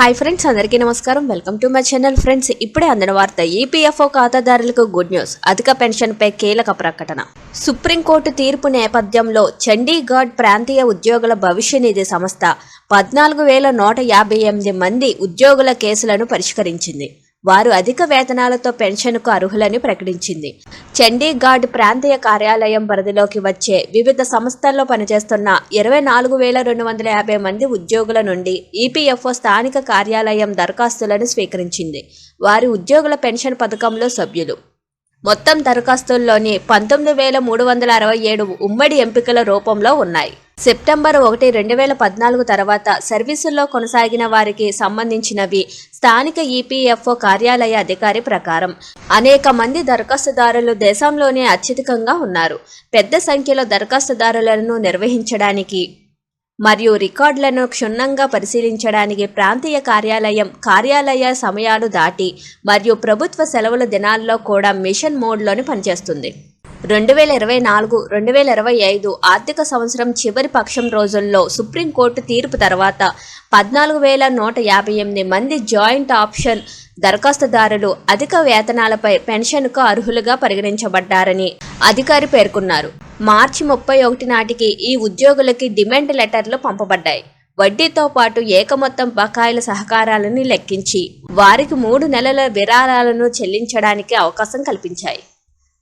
Hi friends అందరికీ నమస్కారం. Welcome to my channel friends ఇప్పుడే అందిన వార్త ఈపీఎఫ్ఓ ఖాతాదారులకు గుడ్ న్యూస్ అధిక పెన్షన్పై కీలక ప్రకటన. సుప్రీంకోర్టు తీర్పు నేపథ్యంలో చండీగఢ్ ప్రాంతీయ ఉద్యోగుల భవిష్య నిధి సంస్థ పద్నాలుగు వేల నూట యాభై ఎనిమిది మంది ఉద్యోగుల కేసులను పరిష్కరించింది. వారు అధిక వేతనాలతో పెన్షన్కు అర్హులని ప్రకటించింది. చండీగఢ్ ప్రాంతీయ కార్యాలయం పరిధిలోకి వచ్చే వివిధ సంస్థల్లో పనిచేస్తున్న ఇరవై నాలుగు వేల రెండు వందల యాభై మంది ఉద్యోగుల నుండి ఈపీఎఫ్ఓ స్థానిక కార్యాలయం దరఖాస్తులను స్వీకరించింది. వారి ఉద్యోగుల పెన్షన్ పథకంలో సభ్యులు. మొత్తం దరఖాస్తుల్లోని పంతొమ్మిది వేల మూడు వందల అరవై ఏడు ఉమ్మడి ఎంపికల రూపంలో ఉన్నాయి. సెప్టెంబర్ ఒకటి రెండు వేల పద్నాలుగు తర్వాత సర్వీసుల్లో కొనసాగిన వారికి సంబంధించినవి స్థానిక ఈపీఎఫ్ఓ కార్యాలయ అధికారి ప్రకారం. అనేక మంది దరఖాస్తుదారులు దేశంలోనే అత్యధికంగా ఉన్నారు. పెద్ద సంఖ్యలో దరఖాస్తుదారులను నిర్వహించడానికి మరియు రికార్డులను క్షుణ్ణంగా పరిశీలించడానికి ప్రాంతీయ కార్యాలయం కార్యాలయ సమయాలు దాటి మరియు ప్రభుత్వ సెలవుల దినాల్లో కూడా మిషన్ మోడ్లోని పనిచేస్తుంది. రెండు వేల ఇరవై నాలుగు రెండు వేల ఇరవై ఐదు ఆర్థిక సంవత్సరం చివరి పక్షం రోజుల్లో సుప్రీంకోర్టు తీర్పు తర్వాత పద్నాలుగు వేల నూట యాభై ఎనిమిది మంది జాయింట్ ఆప్షన్ దరఖాస్తుదారులు అధిక వేతనాలపై పెన్షన్కు అర్హులుగా పరిగణించబడ్డారని అధికారి పేర్కొన్నారు. మార్చి ముప్పై ఒకటి నాటికి ఈ ఉద్యోగులకి డిమాండ్ లెటర్లు పంపబడ్డాయి. వడ్డీతో పాటు ఏకమొత్తం బకాయిల సహకారాలను లెక్కించి వారికి మూడు నెలల విరాళాలను చెల్లించడానికి అవకాశం కల్పించాయి.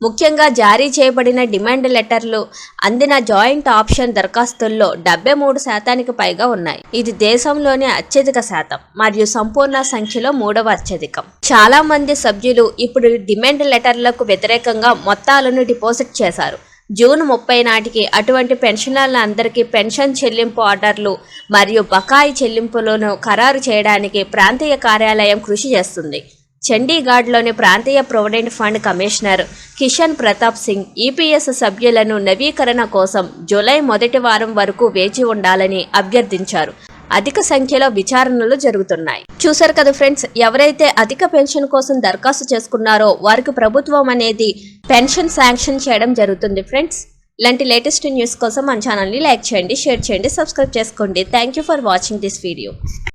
ముఖ్యంగా జారీ చేయబడిన డిమాండ్ లెటర్లు అందిన జాయింట్ ఆప్షన్ దరఖాస్తుల్లో డెబ్బై మూడు శాతానికి పైగా ఉన్నాయి. ఇది దేశంలోని అత్యధిక శాతం మరియు సంపూర్ణ సంఖ్యలో మూడవ అత్యధికం. చాలా మంది సభ్యులు ఇప్పుడు డిమాండ్ లెటర్లకు వ్యతిరేకంగా మొత్తాలను డిపాజిట్ చేశారు. జూన్ ముప్పై నాటికి అటువంటి పెన్షనర్లందరికీ పెన్షన్ చెల్లింపు ఆర్డర్లు మరియు బకాయి చెల్లింపులను ఖరారు చేయడానికి ప్రాంతీయ కార్యాలయం కృషి చేస్తుంది. చండీగఢ్లోని ప్రాంతీయ provident fund commissioner Kishan Pratap Singh EPS సభ్యులను నవీకరణ కోసం జూలై మొదటి వారం వరకు వేచి ఉండాలని అభ్యర్థించారు. అధిక సంఖ్యలో విచారణలు జరుగుతున్నాయి. చూశారు కదా ఫ్రెండ్స్ ఎవరైతే అధిక పెన్షన్ కోసం దరఖాస్తు చేసుకున్నారో వారికి ప్రభుత్వం అనేది పెన్షన్ శాంక్షన్ చేయడం జరుగుతుంది ఫ్రెండ్స్. ఇలాంటి లేటెస్ట్ న్యూస్ కోసం మన ఛానల్ని లైక్ చేయండి షేర్ చేయండి సబ్స్క్రైబ్ చేసుకోండి. Thank you for watching this video.